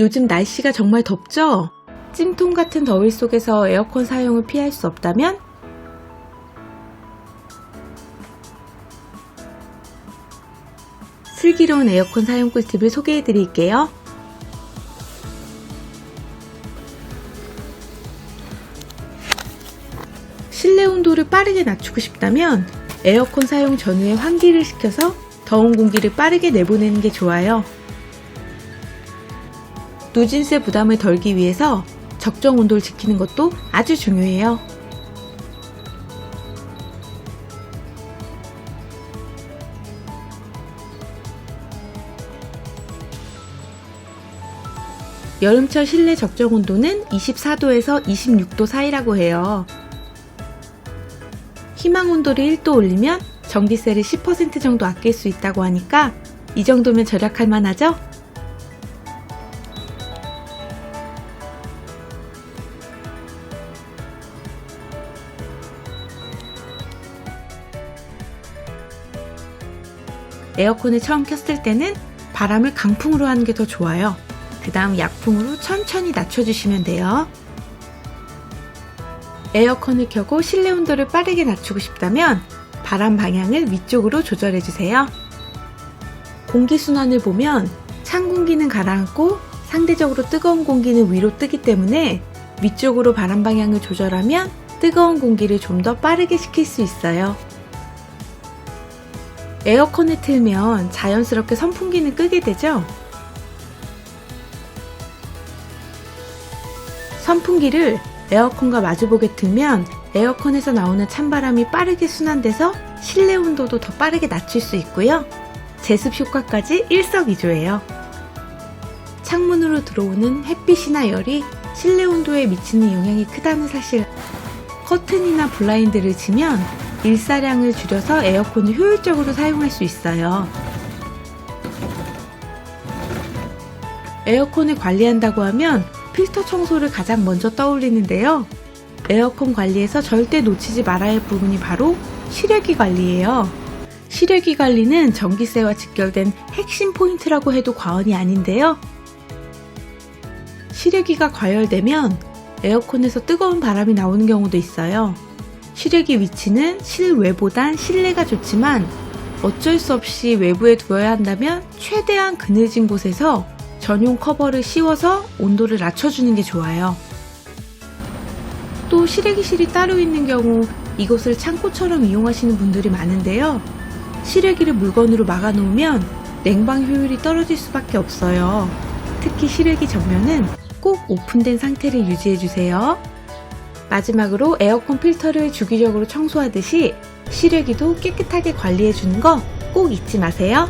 요즘 날씨가 정말 덥죠? 찜통 같은 더위 속에서 에어컨 사용을 피할 수 없다면 슬기로운 에어컨 사용 꿀팁을 소개해 드릴게요. 실내 온도를 빠르게 낮추고 싶다면 에어컨 사용 전후에 환기를 시켜서 더운 공기를 빠르게 내보내는 게 좋아요. 누진세 부담을 덜기 위해서 적정 온도를 지키는 것도 아주 중요해요. 여름철 실내 적정 온도는 24도에서 26도 사이라고 해요. 희망 온도를 1도 올리면 전기세를 10% 정도 아낄 수 있다고 하니까 이 정도면 절약할 만하죠? 에어컨을 처음 켰을 때는 바람을 강풍으로 하는 게 더 좋아요. 그 다음 약풍으로 천천히 낮춰주시면 돼요. 에어컨을 켜고 실내 온도를 빠르게 낮추고 싶다면 바람 방향을 위쪽으로 조절해주세요. 공기순환을 보면 찬 공기는 가라앉고 상대적으로 뜨거운 공기는 위로 뜨기 때문에 위쪽으로 바람 방향을 조절하면 뜨거운 공기를 좀 더 빠르게 식힐 수 있어요. 에어컨을 틀면 자연스럽게 선풍기는 끄게 되죠? 선풍기를 에어컨과 마주보게 틀면 에어컨에서 나오는 찬바람이 빠르게 순환돼서 실내 온도도 더 빠르게 낮출 수 있고요. 제습 효과까지 일석이조예요. 창문으로 들어오는 햇빛이나 열이 실내 온도에 미치는 영향이 크다는 사실. 커튼이나 블라인드를 치면 일사량을 줄여서 에어컨을 효율적으로 사용할 수 있어요. 에어컨을 관리한다고 하면 필터 청소를 가장 먼저 떠올리는데요. 에어컨 관리에서 절대 놓치지 말아야 할 부분이 바로 실외기 관리예요. 실외기 관리는 전기세와 직결된 핵심 포인트라고 해도 과언이 아닌데요. 실외기가 과열되면 에어컨에서 뜨거운 바람이 나오는 경우도 있어요. 실외기 위치는 실외보단 실내가 좋지만 어쩔 수 없이 외부에 두어야 한다면 최대한 그늘진 곳에서 전용 커버를 씌워서 온도를 낮춰주는 게 좋아요. 또 실외기실이 따로 있는 경우 이곳을 창고처럼 이용하시는 분들이 많은데요. 실외기를 물건으로 막아 놓으면 냉방 효율이 떨어질 수밖에 없어요. 특히 실외기 전면은 꼭 오픈된 상태를 유지해 주세요. 마지막으로 에어컨 필터를 주기적으로 청소하듯이 실외기도 깨끗하게 관리해 주는 거 꼭 잊지 마세요.